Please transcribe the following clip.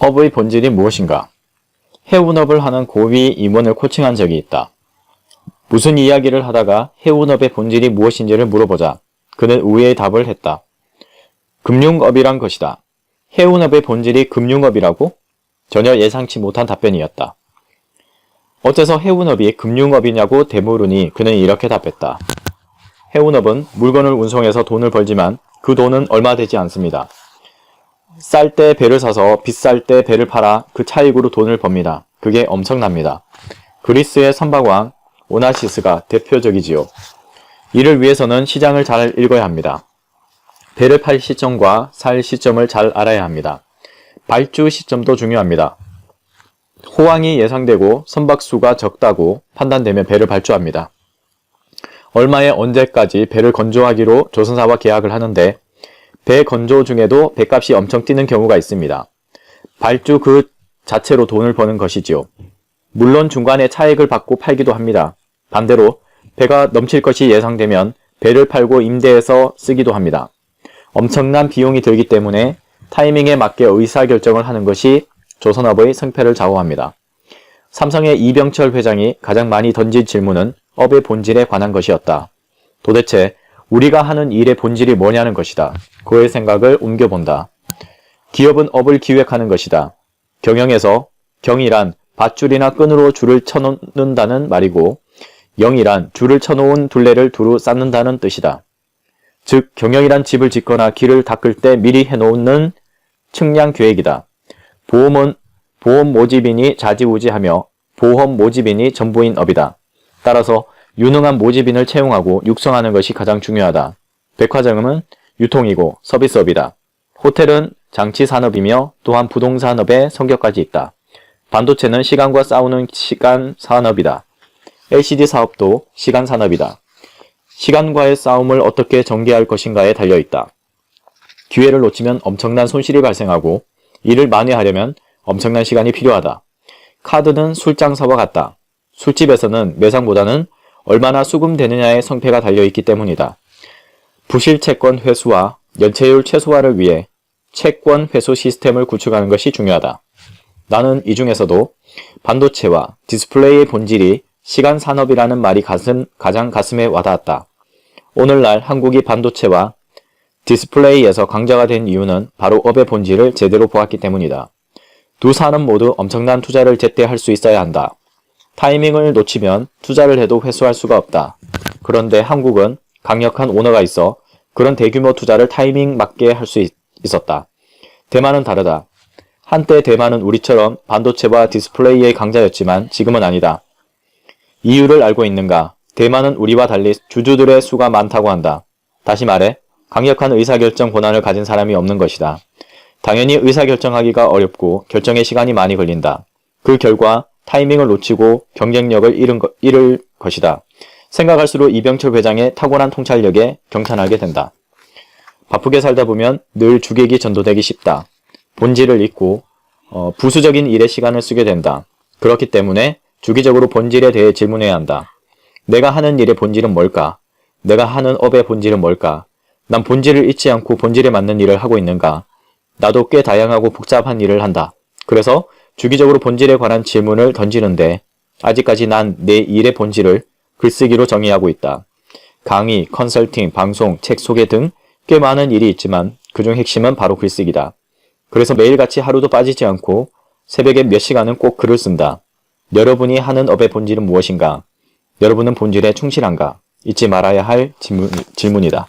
업의 본질이 무엇인가? 해운업을 하는 고위 임원을 코칭한 적이 있다. 무슨 이야기를 하다가 해운업의 본질이 무엇인지를 물어보자 그는 의외의 답을 했다. 금융업이란 것이다. 해운업의 본질이 금융업이라고? 전혀 예상치 못한 답변이었다. 어째서 해운업이 금융업이냐고 되물으니 그는 이렇게 답했다. 해운업은 물건을 운송해서 돈을 벌지만 그 돈은 얼마 되지 않습니다. 쌀 때 배를 사서 비쌀 때 배를 팔아 그 차익으로 돈을 법니다. 그게 엄청납니다. 그리스의 선박왕 오나시스가 대표적이지요. 이를 위해서는 시장을 잘 읽어야 합니다. 배를 팔 시점과 살 시점을 잘 알아야 합니다. 발주 시점도 중요합니다. 호황이 예상되고 선박수가 적다고 판단되면 배를 발주합니다. 얼마에 언제까지 배를 건조하기로 조선사와 계약을 하는데 배 건조 중에도 배값이 엄청 뛰는 경우가 있습니다. 발주 그 자체로 돈을 버는 것이지요. 물론 중간에 차익을 받고 팔기도 합니다. 반대로 배가 넘칠 것이 예상되면 배를 팔고 임대해서 쓰기도 합니다. 엄청난 비용이 들기 때문에 타이밍에 맞게 의사결정을 하는 것이 조선업의 승패를 좌우합니다. 삼성의 이병철 회장이 가장 많이 던진 질문은 업의 본질에 관한 것이었다. 도대체 우리가 하는 일의 본질이 뭐냐는 것이다. 그의 생각을 옮겨본다. 기업은 업을 기획하는 것이다. 경영에서 경이란 밧줄이나 끈으로 줄을 쳐놓는다는 말이고 영이란 줄을 쳐놓은 둘레를 두루 쌓는다는 뜻이다. 즉 경영이란 집을 짓거나 길을 닦을 때 미리 해놓는 측량 계획이다. 보험은 보험 모집인이 자지우지하며 보험 모집인이 전부인 업이다. 따라서 유능한 모집인을 채용하고 육성하는 것이 가장 중요하다. 백화점은 유통이고 서비스업이다. 호텔은 장치 산업이며 또한 부동산업의 성격까지 있다. 반도체는 시간과 싸우는 시간 산업이다. LCD 사업도 시간 산업이다. 시간과의 싸움을 어떻게 전개할 것인가에 달려있다. 기회를 놓치면 엄청난 손실이 발생하고 이를 만회하려면 엄청난 시간이 필요하다. 카드는 술장사와 같다. 술집에서는 매상보다는 얼마나 수금되느냐의 성패가 달려있기 때문이다. 부실 채권 회수와 연체율 최소화를 위해 채권 회수 시스템을 구축하는 것이 중요하다. 나는 이 중에서도 반도체와 디스플레이의 본질이 시간 산업이라는 말이 가슴, 가장 가슴에 와닿았다. 오늘날 한국이 반도체와 디스플레이에서 강자가 된 이유는 바로 업의 본질을 제대로 보았기 때문이다. 두 산업 모두 엄청난 투자를 제때 할 수 있어야 한다. 타이밍을 놓치면 투자를 해도 회수할 수가 없다. 그런데 한국은 강력한 오너가 있어 그런 대규모 투자를 타이밍 맞게 할 수 있었다. 대만은 다르다. 한때 대만은 우리처럼 반도체와 디스플레이의 강자였지만 지금은 아니다. 이유를 알고 있는가? 대만은 우리와 달리 주주들의 수가 많다고 한다. 다시 말해 강력한 의사결정 권한을 가진 사람이 없는 것이다. 당연히 의사결정하기가 어렵고 결정에 시간이 많이 걸린다. 그 결과 타이밍을 놓치고 경쟁력을 잃은 거, 잃을 것이다. 생각할수록 이병철 회장의 탁월한 통찰력에 경탄하게 된다. 바쁘게 살다 보면 늘 주객이 전도되기 쉽다. 본질을 잊고 어, 부수적인 일에 시간을 쓰게 된다. 그렇기 때문에 주기적으로 본질에 대해 질문해야 한다. 내가 하는 일의 본질은 뭘까? 내가 하는 업의 본질은 뭘까? 난 본질을 잊지 않고 본질에 맞는 일을 하고 있는가? 나도 꽤 다양하고 복잡한 일을 한다. 그래서 주기적으로 본질에 관한 질문을 던지는데 아직까지 난 내 일의 본질을 글쓰기로 정의하고 있다. 강의, 컨설팅, 방송, 책 소개 등 꽤 많은 일이 있지만 그중 핵심은 바로 글쓰기다. 그래서 매일같이 하루도 빠지지 않고 새벽에 몇 시간은 꼭 글을 쓴다. 여러분이 하는 업의 본질은 무엇인가? 여러분은 본질에 충실한가? 잊지 말아야 할 질문, 질문이다.